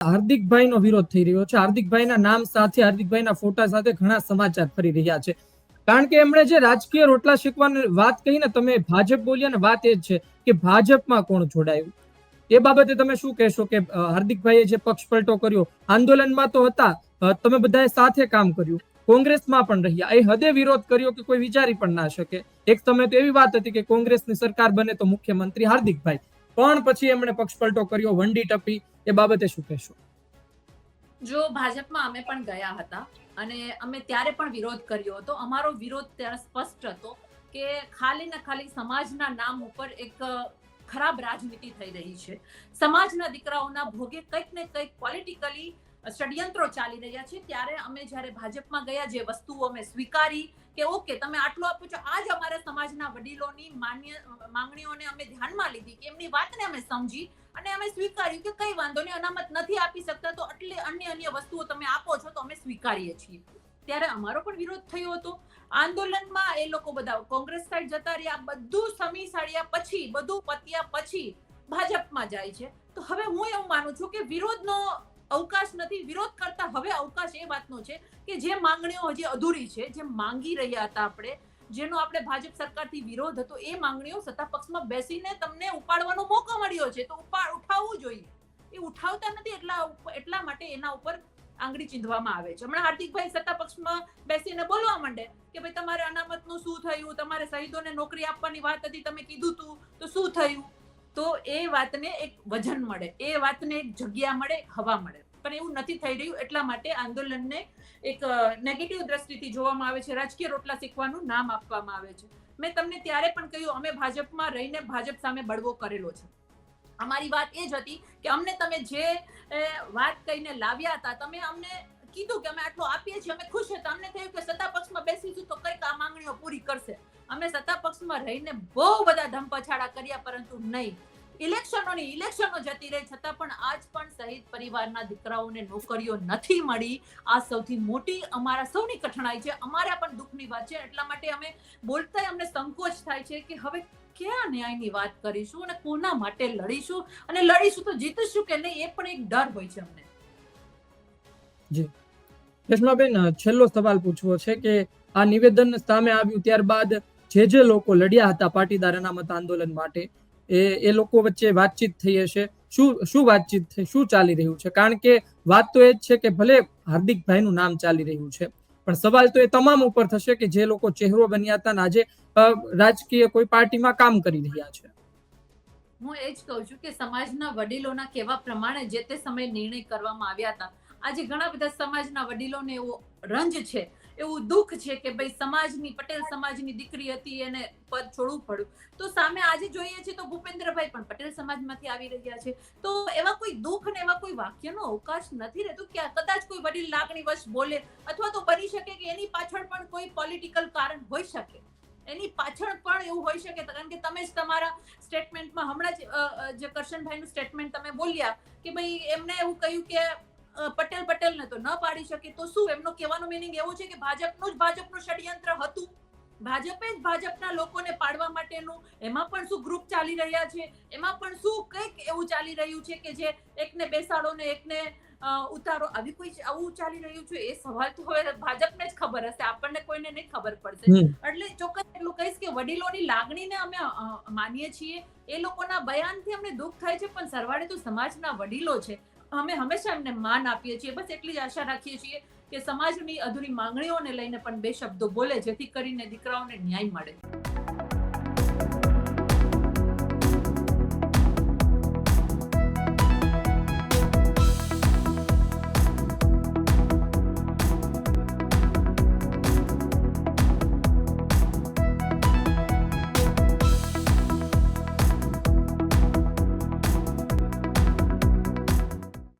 હાર્દિકભાઈનો વિરોધ થઈ રહ્યો છે. હાર્દિકભાઈના નામ સાથે, હાર્દિકભાઈના ફોટા સાથે ઘણા સમાચાર ફરી રહ્યા છે. કારણ કે એમણે જે રાજકીય રોટલા શીખવાની વાત કહી તમે ભાજપ બોલ્યા ને વાત એ છે કે ભાજપમાં કોણ જોડાયું? એ બાબતે તમે શું કહેશો કે હાર્દિકભાઈએ જે પક્ષ પલટો કર્યો, આંદોલનમાં તો હતા તમે બધાએ સાથે કામ કર્યું, કોંગ્રેસમાં પણ રહ્યા. એ હદે વિરોધ કર્યો કે કોઈ વિચારી પણ ના શકે. એક સમય તો એવી વાત હતી કે કોંગ્રેસની સરકાર બને તો મુખ્યમંત્રી હાર્દિકભાઈ. પણ પછી એમણે પક્ષ પલટો કર્યો, વંડી ટપી એ બાબતે શું કહેશો? જો ભાજપમાં અમે પણ ગયા હતા અને અમે ત્યારે પણ વિરોધ કર્યો હતો. અમારો વિરોધ ત્યારે સ્પષ્ટ હતો કે ખાલી ને ખાલી સમાજના નામ ઉપર એક ખરાબ રાજનીતિ થઈ રહી છે. સમાજના દીકરાઓના ભોગે કંઈક ને કંઈક પોલિટિકલી ષડયંત્રો ચાલી રહ્યા છે. ત્યારે અમે જ્યારે ભાજપમાં ગયા, જે વસ્તુઓ અમે સ્વીકારી કે ઓકે, તમે આટલું આપો છો, આજ અમારા સમાજના વડીલોની માન્ય, માંગણીઓને અમે ધ્યાનમાં લીધી કે એમની વાતને અમે સમજી અને અમે સ્વીકાર્યું કે કઈ વાંધો નહીં, અનામત નથી આપી શકતા, તો એટલે અન્ય અન્ય વસ્તુઓ તમે આપો છો, તો અમે સ્વીકારીએ છીએ. ત્યારે અમારો પણ વિરોધ થયો હતો. આંદોલનમાં એ લોકો બધા, કોંગ્રેસ સાઈડ જતા રહ્યા, બધું સમી સાડ્યા પછી, બધું પત્યા પછી ભાજપમાં જાય છે. તો હવે હું એવું માનું છું કે વિરોધનો અવકાશ નથી, વિરોધ કરતા હવે અવકાશ એ વાતનો છે કે જે માંગણીઓ હજી અધૂરી છે, જે માંગી રહ્યા હતા આપણે, જેનો આપણે ભાજપ સરકારથી વિરોધ હતો, એ માંગણીઓ સત્તા પક્ષમાં બેસીને તમને ઉપાડવાનો મોકો મળ્યો છે, તો ઉપાડ, ઉઠાવવું જોઈએ. એ ઉઠાવતા નથી એટલા એટલા માટે એના ઉપર આંગળી ચીંધવામાં આવે છે. હમણાં હાર્દિકભાઈ સત્તા પક્ષમાં બેસીને બોલવા માંડે કે ભાઈ તમારે અનામતનું શું થયું, તમારે શહીદોને નોકરી આપવાની વાત હતી, તમે કીધું તું, તો શું થયું? તો એ વાતને એક વજન મળે, એ વાતને એક જગ્યા મળે, હવા મળે. પણ એવું નથી થઈ રહ્યું, એટલા માટે આંદોલનને એક નેગેટિવ દ્રષ્ટિથી જોવામાં આવે છે, રાજકીય રોટલા શીખવાનું નામ આપવામાં આવે છે. મેં તમને ત્યારે પણ કહ્યું, અમે ભાજપમાં રહીને ભાજપ સામે બળવો કરેલો છે. અમારી વાત એ જ હતી કે અમને તમે જે વાત કહીને લાવ્યા હતા, તમે અમને કીધું કે અમે આટલું આપીએ છીએ, અમે ખુશ હતા અમને થયું કે સત્તા પક્ષમાં બેસીશું તો કંઈક આ માંગણીઓ પૂરી કરશે. અમે સત્તા પક્ષમાં રહીને બહુ બધા ધમપછાડા કર્યા, પરંતુ નહીં. ઇલેક્શનોની, ઇલેક્શનો જતી રહી, છતાં પણ આજ પણ શહીદ પરિવારના દીકરાઓને નોકરીઓ નથી મળી. આ સૌથી મોટી અમારા સૌની કઠણાઈ છે. અમારા પણ દુઃખની વાત છે. એટલા માટે અમે બોલતા અમને સંકોચ થાય છે કે હવે ક્યાં ન્યાયની વાત કરીશું અને કોના માટે લડીશું? અને લડીશું તો જીતીશું કે નહીં, એ પણ એક ડર હોય છે અમને. રેશમાબેન છેલ્લો સવાલ પૂછવો છે કે આ નિવેદન સામે આવ્યું ત્યારબાદ જે જે લોકો લડ્યા હતા પાટીદાર અનામત આંદોલન માટે, એ એ લોકો વચ્ચે વાતચીત થઈ હશે. શું શું વાતચીત થઈ, શું ચાલી રહ્યું છે? કારણ કે વાત તો એ જ છે કે ભલે હાર્દિકભાઈનું નામ ચાલી રહ્યું છે, પણ સવાલ તો એ તમામ ઉપર થશે કે જે લોકો ચહેરો બન્યા હતા આજે રાજકીય કોઈ પાર્ટીમાં કામ કરી રહ્યા છે. હું એ જ કહું છું કે સમાજના વડીલોના કહેવા પ્રમાણે જે તે સમયે નિર્ણય કરવામાં આવ્યા હતા આજે ઘણા બધા સમાજના વડીલોને એવો રંજ છે, એવું દુઃખ છે કે ભાઈ સમાજની, પટેલ સમાજની દીકરી હતી, એને પદ છોડવું પડ્યું. તો સામે આજે જોઈએ છે તો ભૂપેન્દ્રભાઈ પણ પટેલ સમાજમાંથી આવી રહ્યા છે. તો એવા કોઈ દુઃખ ને એવા કોઈ વાક્યનો અવકાશ નથી રહેતો કે કદાચ કોઈ વડીલ લાગણી વશ બોલે અથવા તો બની શકે કે એની પાછળ પણ કોઈ પોલિટિકલ કારણ હોઈ શકે. એની પાછળ પણ એવું હોઈ શકે કારણ કે તમે જ તમારા સ્ટેટમેન્ટમાં હમણાં જ જે કરશનભાઈનું સ્ટેટમેન્ટ તમે બોલ્યા કે ભાઈ એમને એવું કહ્યું કે પટેલ પટેલને તો ન પાડી શકે તો શું? એમનો કહેવાનો મિનિંગ એવું છે કે ભાજપનું જ ભાજપનું ષડયંત્ર હતું. ભાજપે જ ભાજપના લોકોને પાડવા માટેનું એમાં પણ શું ગ્રુપ ચાલી રહ્યા છે? એમાં પણ શું કંઈક એવું ચાલી રહ્યું છે કે જે એકને બેસાડો ને એકને ઉતારો? આવી કોઈ આવું ચાલી રહ્યું છે? એ સવાલ તો હવે ભાજપને જ ખબર હશે. આપણને કોઈને નહીં ખબર પડશે. એટલે ચોક્કસ એટલું કહીશ કે વડીલોની લાગણીને અમે માનીએ છીએ. એ લોકોના બયાનથી અમને દુઃખ થાય છે પણ સરવાળે તો સમાજના વડીલો છે. અમે હંમેશા એમને માન આપીએ છીએ. બસ એટલી જ આશા રાખીએ છીએ કે સમાજની અધૂરી માંગણીઓને લઈને પણ બે શબ્દો બોલે, જેથી કરીને દીકરાઓને ન્યાય મળે.